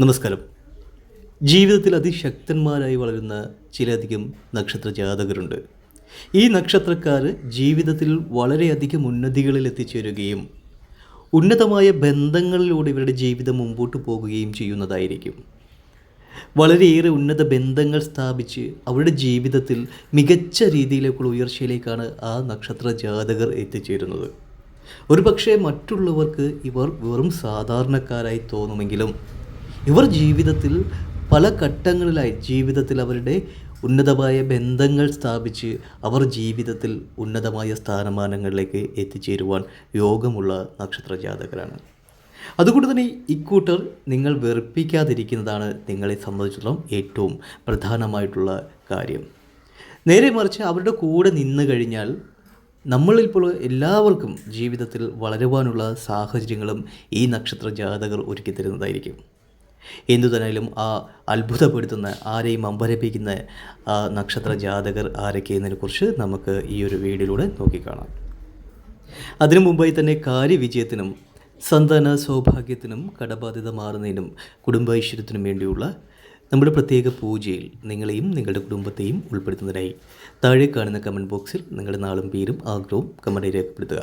നമസ്കാരം. ജീവിതത്തിൽ അതിശക്തന്മാരായി വളരുന്ന ചിലധികം നക്ഷത്ര ജാതകരുണ്ട്. ഈ നക്ഷത്രക്കാർ ജീവിതത്തിൽ വളരെയധികം ഉന്നതികളിൽ എത്തിച്ചേരുകയും ഉന്നതമായ ബന്ധങ്ങളിലൂടെ ഇവരുടെ ജീവിതം മുമ്പോട്ട് പോകുകയും ചെയ്യുന്നതായിരിക്കും. വളരെയേറെ ഉന്നത ബന്ധങ്ങൾ സ്ഥാപിച്ച് അവരുടെ ജീവിതത്തിൽ മികച്ച രീതിയിലേക്കുള്ള ഉയർച്ചയിലേക്കാണ് ആ നക്ഷത്ര ജാതകർ എത്തിച്ചേരുന്നത്. ഒരുപക്ഷെ മറ്റുള്ളവർക്ക് ഇവർ വെറും സാധാരണക്കാരായി തോന്നുമെങ്കിലും ഇവർ ജീവിതത്തിൽ പല ഘട്ടങ്ങളിലായി ജീവിതത്തിൽ അവരുടെ ഉന്നതമായ ബന്ധങ്ങൾ സ്ഥാപിച്ച് അവർ ജീവിതത്തിൽ ഉന്നതമായ സ്ഥാനമാനങ്ങളിലേക്ക് എത്തിച്ചേരുവാൻ യോഗമുള്ള നക്ഷത്ര ജാതകരാണ് അതുകൊണ്ട് തന്നെ ഇക്കൂട്ടർ നിങ്ങൾ വെറുപ്പിക്കാതിരിക്കുന്നതാണ് നിങ്ങളെ സംബന്ധിച്ചിടത്തോളം ഏറ്റവും പ്രധാനമായിട്ടുള്ള കാര്യം. നേരെ മറിച്ച് അവരുടെ കൂടെ നിന്ന് കഴിഞ്ഞാൽ നമ്മളിൽ ഇപ്പോൾ എല്ലാവർക്കും ജീവിതത്തിൽ വളരുവാനുള്ള സാഹചര്യങ്ങളും ഈ നക്ഷത്ര ജാതകർ ഒരുക്കി തരുന്നതായിരിക്കും എന്തു തന്നെയാലും ആ അത്ഭുതപ്പെടുത്തുന്ന ആരെയും അമ്പരപ്പിക്കുന്ന നക്ഷത്ര ജാതകർ ആരൊക്കെ എന്നതിനെക്കുറിച്ച് നമുക്ക് ഈ ഒരു വീഡിയോയിലൂടെ നോക്കിക്കാണാം. അതിനു മുമ്പായി തന്നെ കാര്യവിജയത്തിനും സന്താന സൗഭാഗ്യത്തിനും കടബാധ്യത മാറുന്നതിനും കുടുംബൈശ്വര്യത്തിനും വേണ്ടിയുള്ള നമ്മുടെ പ്രത്യേക പൂജയിൽ നിങ്ങളെയും നിങ്ങളുടെ കുടുംബത്തെയും ഉൾപ്പെടുത്തുന്നതിനായി താഴെ കാണുന്ന കമന്റ് ബോക്സിൽ നിങ്ങളുടെ നാളും പേരും ആഗ്രഹവും കമന്റ് രേഖപ്പെടുത്തുക.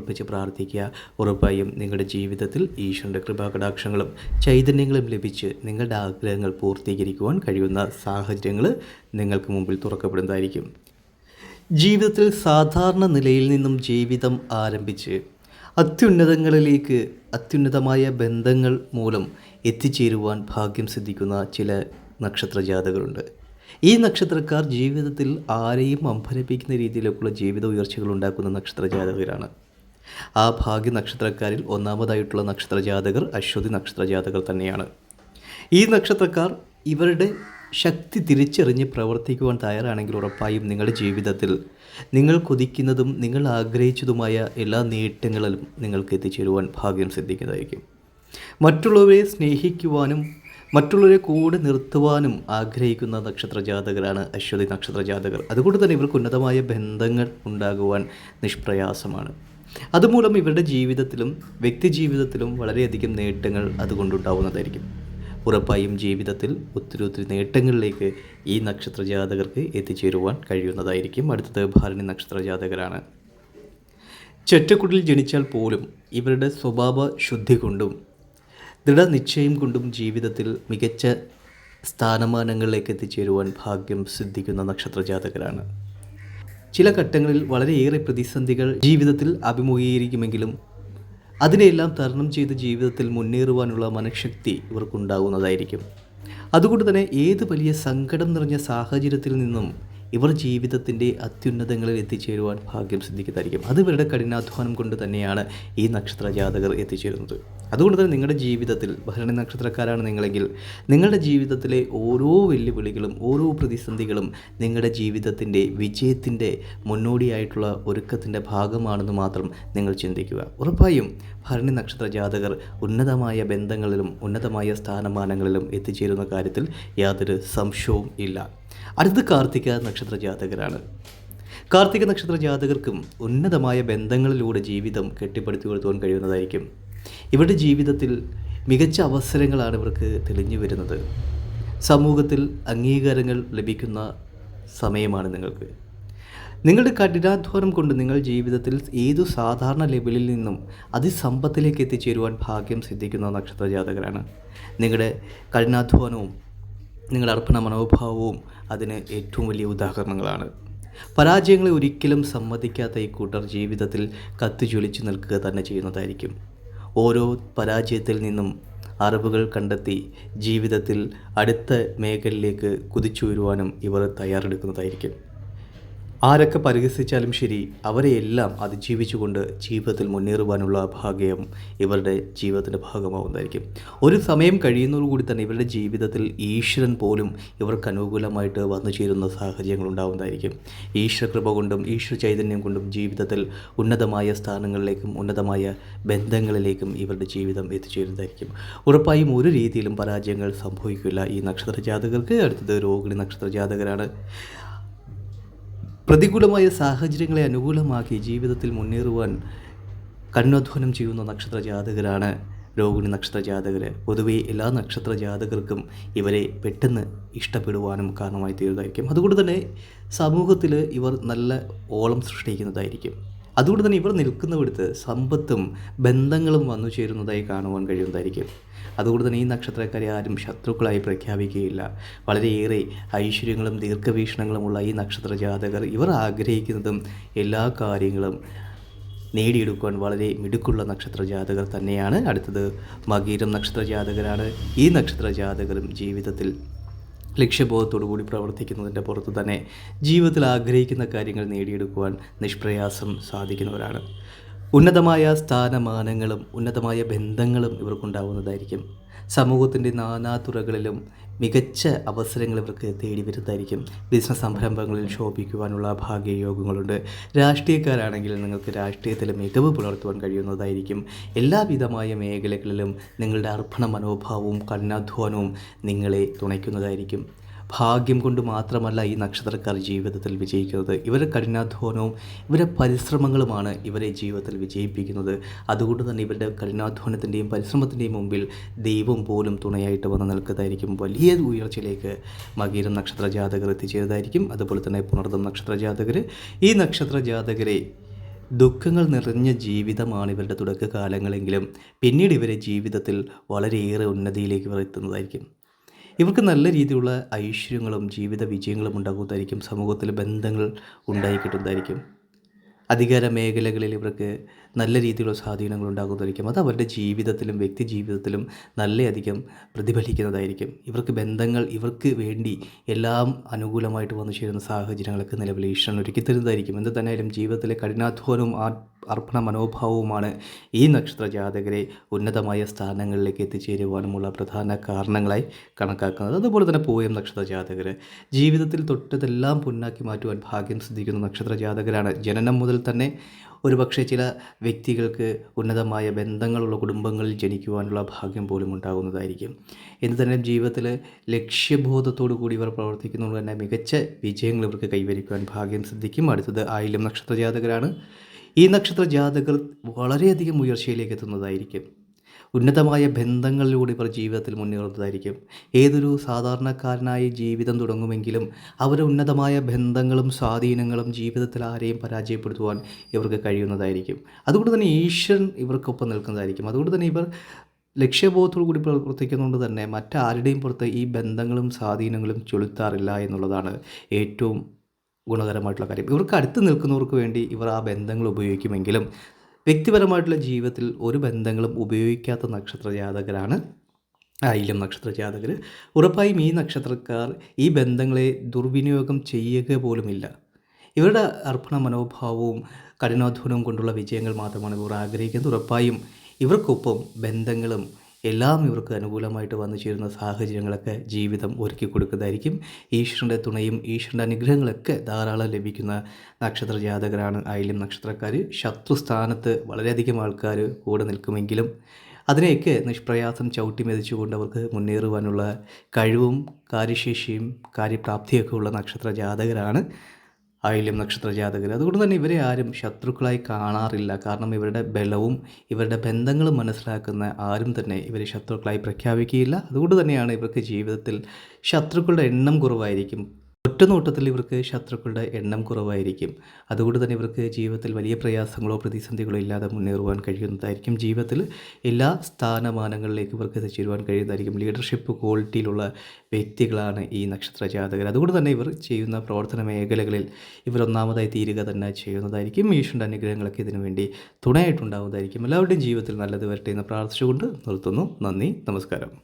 സമർപ്പിച്ച് പ്രാർത്ഥിക്കുക. ഉറപ്പായും നിങ്ങളുടെ ജീവിതത്തിൽ ഈശ്വരന്റെ കൃപാകടാക്ഷങ്ങളും ചൈതന്യങ്ങളും ലഭിച്ച് നിങ്ങളുടെ ആഗ്രഹങ്ങൾ പൂർത്തീകരിക്കുവാൻ കഴിയുന്ന സാഹചര്യങ്ങൾ നിങ്ങൾക്ക് മുമ്പിൽ തുറക്കപ്പെടുന്നതായിരിക്കും. ജീവിതത്തിൽ സാധാരണ നിലയിൽ നിന്നും ജീവിതം ആരംഭിച്ച് അത്യുന്നതങ്ങളിലേക്ക് അത്യുന്നതമായ ബന്ധങ്ങൾ മൂലം എത്തിച്ചേരുവാൻ ഭാഗ്യം സിദ്ധിക്കുന്ന ചില നക്ഷത്ര ജാതകരുണ്ട് ഈ നക്ഷത്രക്കാർ ജീവിതത്തിൽ ആരെയും അമ്പരപ്പിക്കുന്ന രീതിയിലേക്കുള്ള ജീവിത ഉയർച്ചകൾ ഉണ്ടാക്കുന്ന നക്ഷത്ര ജാതകരാണ് ആ ഭാഗ്യ നക്ഷത്രക്കാരിൽ ഒന്നാമതായിട്ടുള്ള നക്ഷത്ര ജാതകർ അശ്വതി നക്ഷത്ര ജാതകർ തന്നെയാണ്. ഈ നക്ഷത്രക്കാർ ഇവരുടെ ശക്തി തിരിച്ചറിഞ്ഞ് പ്രവർത്തിക്കുവാൻ തയ്യാറാണെങ്കിൽ ഉറപ്പായും നിങ്ങളുടെ ജീവിതത്തിൽ നിങ്ങൾ കൊതിക്കുന്നതും നിങ്ങൾ ആഗ്രഹിച്ചതുമായ എല്ലാ നേട്ടങ്ങളിലും നിങ്ങൾക്ക് എത്തിച്ചേരുവാൻ ഭാഗ്യം സിദ്ധിക്കുന്നതായിരിക്കും. മറ്റുള്ളവരെ സ്നേഹിക്കുവാനും മറ്റുള്ളവരെ കൂടെ നിർത്തുവാനും ആഗ്രഹിക്കുന്ന നക്ഷത്ര ജാതകരാണ് അശ്വതി നക്ഷത്ര ജാതകർ അതുകൊണ്ട് തന്നെ ഇവർക്ക് ഉന്നതമായ ബന്ധങ്ങൾ ഉണ്ടാകുവാൻ നിഷ്പ്രയാസമാണ്. അതുമൂലം ഇവരുടെ ജീവിതത്തിലും വ്യക്തി ജീവിതത്തിലും വളരെയധികം നേട്ടങ്ങൾ അതുകൊണ്ടുണ്ടാവുന്നതായിരിക്കും. ഉറപ്പായും ജീവിതത്തിൽ ഒത്തിരി ഒത്തിരി നേട്ടങ്ങളിലേക്ക് ഈ നക്ഷത്ര ജാതകർക്ക് എത്തിച്ചേരുവാൻ കഴിയുന്നതായിരിക്കും. അടുത്തത് ഭാരണി നക്ഷത്ര ജാതകരാണ്. ചെറ്റക്കുടിൽ ജനിച്ചാൽ പോലും ഇവരുടെ സ്വഭാവ ശുദ്ധി കൊണ്ടും ദൃഢനിശ്ചയം കൊണ്ടും ജീവിതത്തിൽ മികച്ച സ്ഥാനമാനങ്ങളിലേക്ക് എത്തിച്ചേരുവാൻ ഭാഗ്യം സിദ്ധിക്കുന്ന നക്ഷത്ര ജാതകരാണ്. ചില ഘട്ടങ്ങളിൽ വളരെയേറെ പ്രതിസന്ധികൾ ജീവിതത്തിൽ അഭിമുഖീകരിക്കുമെങ്കിലും അതിനെയെല്ലാം തരണം ചെയ്ത് ജീവിതത്തിൽ മുന്നേറുവാനുള്ള മനഃശക്തി ഇവർക്കുണ്ടാകുന്നതായിരിക്കും. അതുകൊണ്ട് തന്നെ ഏത് വലിയ സങ്കടം നിറഞ്ഞ സാഹചര്യത്തിൽ നിന്നും ഇവർ ജീവിതത്തിന്റെ അത്യുന്നതങ്ങളിൽ എത്തിച്ചേരുവാൻ ഭാഗ്യം സിദ്ധിക്കുന്നതായിരിക്കും. അത് ഇവരുടെ കഠിനാധ്വാനം കൊണ്ട് തന്നെയാണ് ഈ നക്ഷത്ര ജാതകർ എത്തിച്ചേരുന്നത്. അതുകൊണ്ട് തന്നെ നിങ്ങളുടെ ജീവിതത്തിൽ ഭരണി നക്ഷത്രക്കാരാണ് നിങ്ങളെങ്കിൽ നിങ്ങളുടെ ജീവിതത്തിലെ ഓരോ വെല്ലുവിളികളും ഓരോ പ്രതിസന്ധികളും നിങ്ങളുടെ ജീവിതത്തിന്റെ വിജയത്തിന്റെ മുന്നോടിയായിട്ടുള്ള ഒരുക്കത്തിന്റെ ഭാഗമാണെന്ന് മാത്രം നിങ്ങൾ ചിന്തിക്കുക. ഉറപ്പായും ഭരണി നക്ഷത്ര ജാതകർ ഉന്നതമായ ബന്ധങ്ങളിലും ഉന്നതമായ സ്ഥാനമാനങ്ങളിലും എത്തിച്ചേരുന്ന കാര്യത്തിൽ യാതൊരു സംശയവും ഇല്ല. അടുത്ത കാർത്തിക നക്ഷത്ര ജാതകരാണ്. കാർത്തിക നക്ഷത്ര ജാതകർക്കും ഉന്നതമായ ബന്ധങ്ങളിലൂടെ ജീവിതം കെട്ടിപ്പടുത്തി കൊടുത്തുവാൻ കഴിയുന്നതായിരിക്കും. ഇവരുടെ ജീവിതത്തിൽ മികച്ച അവസരങ്ങളാണ് ഇവർക്ക് തെളിഞ്ഞു വരുന്നത്. സമൂഹത്തിൽ അംഗീകാരങ്ങൾ ലഭിക്കുന്ന സമയമാണ് നിങ്ങൾക്ക്. നിങ്ങളുടെ കഠിനാധ്വാനം കൊണ്ട് നിങ്ങൾ ജീവിതത്തിൽ ഏതു സാധാരണ ലെവലിൽ നിന്നും അതിസമ്പത്തിലേക്ക് എത്തിച്ചേരുവാൻ ഭാഗ്യം സിദ്ധിക്കുന്ന നക്ഷത്ര ജാതകരാണ്. നിങ്ങളുടെ കഠിനാധ്വാനവും നിങ്ങളുടെ അർപ്പണ മനോഭാവവും അതിന് ഏറ്റവും വലിയ ഉദാഹരണങ്ങളാണ്. പരാജയങ്ങളെ ഒരിക്കലും സമ്മതിക്കാത്ത ഈ കൂട്ടർ ജീവിതത്തിൽ കത്തിജ്വലിച്ചു നിൽക്കുക തന്നെ ചെയ്യുന്നതായിരിക്കും. ഓരോ പരാജയത്തിൽ നിന്നും അറിവുകൾ കണ്ടെത്തി ജീവിതത്തിൽ അടുത്ത മേഖലയിലേക്ക് കുതിച്ചു വരുവാനും ഇവർ തയ്യാറെടുക്കുന്നതായിരിക്കും. ആരൊക്കെ പരിഹസിച്ചാലും ശരി അവരെയെല്ലാം അതിജീവിച്ചുകൊണ്ട് ജീവിതത്തിൽ മുന്നേറുവാനുള്ള ഭാഗ്യം ഇവരുടെ ജീവിതത്തിന്റെ ഭാഗമാവുന്നതായിരിക്കും. ഒരു സമയം കഴിയുന്നതോടുകൂടി തന്നെ ഇവരുടെ ജീവിതത്തിൽ ഈശ്വരൻ പോലും ഇവർക്ക് അനുകൂലമായിട്ട് വന്നു ചേരുന്ന സാഹചര്യങ്ങൾ ഉണ്ടാവുന്നതായിരിക്കും. ഈശ്വര കൃപ കൊണ്ടും ഈശ്വര ചൈതന്യം കൊണ്ടും ജീവിതത്തിൽ ഉന്നതമായ സ്ഥാനങ്ങളിലേക്കും ഉന്നതമായ ബന്ധങ്ങളിലേക്കും ഇവരുടെ ജീവിതം എത്തിച്ചേരുന്നതായിരിക്കും. ഉറപ്പായും ഒരു രീതിയിലും പരാജയങ്ങൾ സംഭവിക്കില്ല. ഈ നക്ഷത്ര ജാതകർക്ക് അടുത്തത് രോഹിണി നക്ഷത്ര ജാതകരാണ് പ്രതികൂലമായ സാഹചര്യങ്ങളെ അനുകൂലമാക്കി ജീവിതത്തിൽ മുന്നേറുവാൻ കഠിനാധ്വാനം ചെയ്യുന്ന നക്ഷത്ര ജാതകരാണ് രോഹിണി നക്ഷത്ര ജാതകർ പൊതുവേ എല്ലാ നക്ഷത്ര ജാതകർക്കും ഇവരെ പെട്ടെന്ന് ഇഷ്ടപ്പെടുവാനും കാരണമായി തീരുന്നതായിരിക്കും. അതുകൊണ്ട് തന്നെ സമൂഹത്തിൽ ഇവർ നല്ല ഓളം സൃഷ്ടിക്കുന്നതായിരിക്കും. അതുകൊണ്ട് തന്നെ ഇവർ നിൽക്കുന്നിടത്ത് സമ്പത്തും ബന്ധങ്ങളും വന്നു ചേരുന്നതായി കാണുവാൻ കഴിയുന്നതായിരിക്കും. അതുകൊണ്ട് തന്നെ ഈ നക്ഷത്രക്കാരെ ആരും ശത്രുക്കളായി പ്രഖ്യാപിക്കുകയില്ല. വളരെയേറെ ഐശ്വര്യങ്ങളും ദീർഘവീക്ഷണങ്ങളുമുള്ള ഈ നക്ഷത്ര ജാതകർ ഇവർ ആഗ്രഹിക്കുന്നതും എല്ലാ കാര്യങ്ങളും നേടിയെടുക്കുവാൻ വളരെ മിടുക്കുള്ള നക്ഷത്ര ജാതകർ തന്നെയാണ്. അടുത്തത് മകീരം നക്ഷത്ര ജാതകരാണ്. ഈ നക്ഷത്ര ജാതകരും ജീവിതത്തിൽ ലക്ഷ്യബോധത്തോടു കൂടി പ്രവർത്തിക്കുന്നതിന്റെ പുറത്ത് തന്നെ ജീവിതത്തിൽ ആഗ്രഹിക്കുന്ന കാര്യങ്ങൾ നേടിയെടുക്കുവാൻ നിഷ്പ്രയാസം സാധിക്കുന്നവരാണ്. ഉന്നതമായ സ്ഥാനമാനങ്ങളും ഉന്നതമായ ബന്ധങ്ങളും ഇവർക്കുണ്ടാവുന്നതായിരിക്കും. സമൂഹത്തിന്റെ നാനാതുറകളിലും മികച്ച അവസരങ്ങൾ ഇവർക്ക് തേടി വരുന്നതായിരിക്കും. ബിസിനസ് സംരംഭങ്ങളിൽ ശോഭിക്കുവാനുള്ള ഭാഗ്യയോഗങ്ങളുണ്ട്. രാഷ്ട്രീയക്കാരാണെങ്കിൽ നിങ്ങൾക്ക് രാഷ്ട്രീയത്തിൽ മികവ് പുലർത്തുവാൻ കഴിയുന്നതായിരിക്കും. എല്ലാവിധമായ മേഖലകളിലും നിങ്ങളുടെ അർപ്പണ മനോഭാവവും കഠിനാധ്വാനവും നിങ്ങളെ തുണയ്ക്കുന്നതായിരിക്കും. ഭാഗ്യം കൊണ്ട് മാത്രമല്ല ഈ നക്ഷത്രക്കാർ ജീവിതത്തിൽ വിജയിക്കുന്നത്. ഇവരുടെ കഠിനാധ്വാനവും ഇവരെ പരിശ്രമങ്ങളുമാണ് ഇവരെ ജീവിതത്തിൽ വിജയിപ്പിക്കുന്നത്. അതുകൊണ്ട് തന്നെ ഇവരുടെ കഠിനാധ്വാനത്തിന്റെയും പരിശ്രമത്തിന്റെയും മുമ്പിൽ ദൈവം പോലും തുണയായിട്ട് വന്ന് നിൽക്കുന്നതായിരിക്കും. വലിയ ഉയർച്ചയിലേക്ക് മകീരം നക്ഷത്ര ജാതകർ എത്തിച്ചേരുന്നതായിരിക്കും. അതുപോലെ തന്നെ പുണർദം നക്ഷത്ര ജാതകർ ഈ നക്ഷത്ര ജാതകരെ ദുഃഖങ്ങൾ നിറഞ്ഞ ജീവിതമാണ് ഇവരുടെ തുടക്കകാലങ്ങളെങ്കിലും പിന്നീട് ഇവരെ ജീവിതത്തിൽ വളരെയേറെ ഉന്നതിയിലേക്ക് ഇവർ എത്തുന്നതായിരിക്കും. ഇവർക്ക് നല്ല രീതിയിലുള്ള ഐശ്വര്യങ്ങളും ജീവിത വിജയങ്ങളും ഉണ്ടാകുന്നതായിരിക്കും സമൂഹത്തിൽ ബന്ധങ്ങൾ ഉണ്ടായി കിട്ടുന്നതായിരിക്കും. അധികാര മേഖലകളിൽ ഇവർക്ക് നല്ല രീതിയിലുള്ള സ്വാധീനങ്ങൾ ഉണ്ടാകുന്നതായിരിക്കും അത് അവരുടെ ജീവിതത്തിലും വ്യക്തി ജീവിതത്തിലും നല്ലയധികം പ്രതിഫലിക്കുന്നതായിരിക്കും. ഇവർക്ക് ബന്ധങ്ങൾ ഇവർക്ക് വേണ്ടി എല്ലാം അനുകൂലമായിട്ട് വന്നു ചേരുന്ന സാഹചര്യങ്ങളൊക്കെ നിലവിൽ ഈശ്വരൻ ഒരുക്കി തരുന്നതായിരിക്കും. എന്ത് തന്നെയായാലും ജീവിതത്തിലെ കഠിനാധ്വാനവും അർപ്പണ മനോഭാവവുമാണ് ഈ നക്ഷത്ര ജാതകരെ ഉന്നതമായ സ്ഥാനങ്ങളിലേക്ക് എത്തിച്ചേരുവാനുമുള്ള പ്രധാന കാരണങ്ങളായി കണക്കാക്കുന്നത്. അതുപോലെ തന്നെ പൂയം നക്ഷത്ര ജാതകർ ജീവിതത്തിൽ തൊട്ടതെല്ലാം പൊന്നാക്കി മാറ്റുവാൻ ഭാഗ്യം സിദ്ധിക്കുന്ന നക്ഷത്ര ജാതകരാണ്. ജനനം മുതൽ തന്നെ ഒരുപക്ഷെ ചില വ്യക്തികൾക്ക് ഉന്നതമായ ബന്ധങ്ങളുള്ള കുടുംബങ്ങളിൽ ജനിക്കുവാനുള്ള ഭാഗ്യം പോലും ഉണ്ടാകുന്നതായിരിക്കും. എന്ന് തന്നെ ജീവിതത്തിൽ ലക്ഷ്യബോധത്തോടു കൂടി ഇവർ പ്രവർത്തിക്കുന്നതുകൊണ്ട് തന്നെ മികച്ച വിജയങ്ങൾ ഇവർക്ക് കൈവരിക്കുവാൻ ഭാഗ്യം സിദ്ധിക്കും. അടുത്തത് ആയില്യം നക്ഷത്ര ജാതകരാണ് ഈ നക്ഷത്ര ജാതകർ വളരെയധികം ഉയർച്ചയിലേക്ക് എത്തുന്നതായിരിക്കും. ഉന്നതമായ ബന്ധങ്ങളിലൂടെ ഇവർ ജീവിതത്തിൽ മുന്നേറുന്നതായിരിക്കും. ഏതൊരു സാധാരണക്കാരനായി ജീവിതം തുടങ്ങുമെങ്കിലും അവരുടെ ഉന്നതമായ ബന്ധങ്ങളും സ്വാധീനങ്ങളും ജീവിതത്തിൽ ആരെയും പരാജയപ്പെടുത്തുവാൻ ഇവർക്ക് കഴിയുന്നതായിരിക്കും. അതുകൊണ്ട് തന്നെ ഈശ്വരൻ ഇവർക്കൊപ്പം നിൽക്കുന്നതായിരിക്കും. അതുകൊണ്ട് തന്നെ ഇവർ ലക്ഷ്യബോധത്തോടു കൂടി പ്രവർത്തിക്കുന്നതുകൊണ്ട് തന്നെ മറ്റാരുടെയും പുറത്ത് ഈ ബന്ധങ്ങളും സ്വാധീനങ്ങളും ചൊലുത്താറില്ല എന്നുള്ളതാണ് ഏറ്റവും ഗുണകരമായിട്ടുള്ള കാര്യം. ഇവർക്ക് അടുത്ത് നിൽക്കുന്നവർക്ക് വേണ്ടി ഇവർ ആ ബന്ധങ്ങൾ ഉപയോഗിക്കുമെങ്കിലും വ്യക്തിപരമായിട്ടുള്ള ജീവിതത്തിൽ ഒരു ബന്ധങ്ങളും ഉപയോഗിക്കാത്ത നക്ഷത്ര ജാതകരാണ് ആയില്യം നക്ഷത്ര ജാതകർ ഉറപ്പായും ഈ നക്ഷത്രക്കാർ ഈ ബന്ധങ്ങളെ ദുർവിനിയോഗം ചെയ്യുക പോലുമില്ല. ഇവരുടെ അർപ്പണ മനോഭാവവും കഠിനാധ്വാനവും കൊണ്ടുള്ള വിജയങ്ങൾ മാത്രമാണ് ഇവർ ആഗ്രഹിക്കുന്നത്. ഉറപ്പായും ഇവർക്കൊപ്പം ബന്ധങ്ങളും എല്ലാം ഇവർക്ക് അനുകൂലമായിട്ട് വന്നു ചേരുന്ന സാഹചര്യങ്ങളൊക്കെ ജീവിതം ഒരുക്കി കൊടുക്കുന്നതായിരിക്കും. ഈശ്വരന്റെ തുണയും ഈശ്വരന്റെ അനുഗ്രഹങ്ങളൊക്കെ ധാരാളം ലഭിക്കുന്ന നക്ഷത്ര ജാതകരാണ്. ആയില്യം നക്ഷത്രക്കാർ ശത്രുസ്ഥാനത്ത് വളരെയധികം ആൾക്കാർ കൂടെ നിൽക്കുമെങ്കിലും അതിനെയൊക്കെ നിഷ്പ്രയാസം ചവിട്ടി മെതിച്ചുകൊണ്ട് അവർക്ക് മുന്നേറുവാനുള്ള കഴിവും കാര്യശേഷിയും കാര്യപ്രാപ്തിയൊക്കെ ഉള്ള നക്ഷത്ര ജാതകരാണ്. ആയില്യം നക്ഷത്ര ജാതകർ അതുകൊണ്ട് തന്നെ ഇവരെ ആരും ശത്രുക്കളായി കാണാറില്ല. കാരണം ഇവരുടെ ബലവും ഇവരുടെ ബന്ധങ്ങളും മനസ്സിലാക്കുന്ന ആരും തന്നെ ഇവരെ ശത്രുക്കളായി പ്രഖ്യാപിക്കുകയില്ല. അതുകൊണ്ട് തന്നെയാണ് ഇവർക്ക് ജീവിതത്തിൽ ശത്രുക്കളുടെ എണ്ണം കുറവായിരിക്കും. ഒറ്റ നോട്ടത്തിൽ ഇവർക്ക് ശത്രുക്കളുടെ എണ്ണം കുറവായിരിക്കും. അതുകൊണ്ട് തന്നെ ഇവർക്ക് ജീവിതത്തിൽ വലിയ പ്രയാസങ്ങളോ പ്രതിസന്ധികളോ ഇല്ലാതെ മുന്നേറുവാൻ കഴിയുന്നതായിരിക്കും. ജീവിതത്തിൽ എല്ലാ സ്ഥാനമാനങ്ങളിലേക്ക് ഇവർക്ക് എത്തിച്ചേരുവാൻ കഴിയുന്നതായിരിക്കും. ലീഡർഷിപ്പ് ക്വാളിറ്റിയിലുള്ള വ്യക്തികളാണ് ഈ നക്ഷത്ര ജാതകർ. അതുകൊണ്ട് തന്നെ ഇവർ ചെയ്യുന്ന പ്രവർത്തന മേഖലകളിൽ ഇവർ ഒന്നാമതായി തീരുക തന്നെ ചെയ്യുന്നതായിരിക്കും. ഈശ്വരന്റെ അനുഗ്രഹങ്ങളൊക്കെ ഇതിനു വേണ്ടി തുണയായിട്ടുണ്ടാകുന്നതായിരിക്കും എല്ലാവരുടെയും ജീവിതത്തിൽ നല്ലത് വരട്ടെ എന്ന് പ്രാർത്ഥിച്ചുകൊണ്ട് നിർത്തുന്നു. നന്ദി. നമസ്കാരം.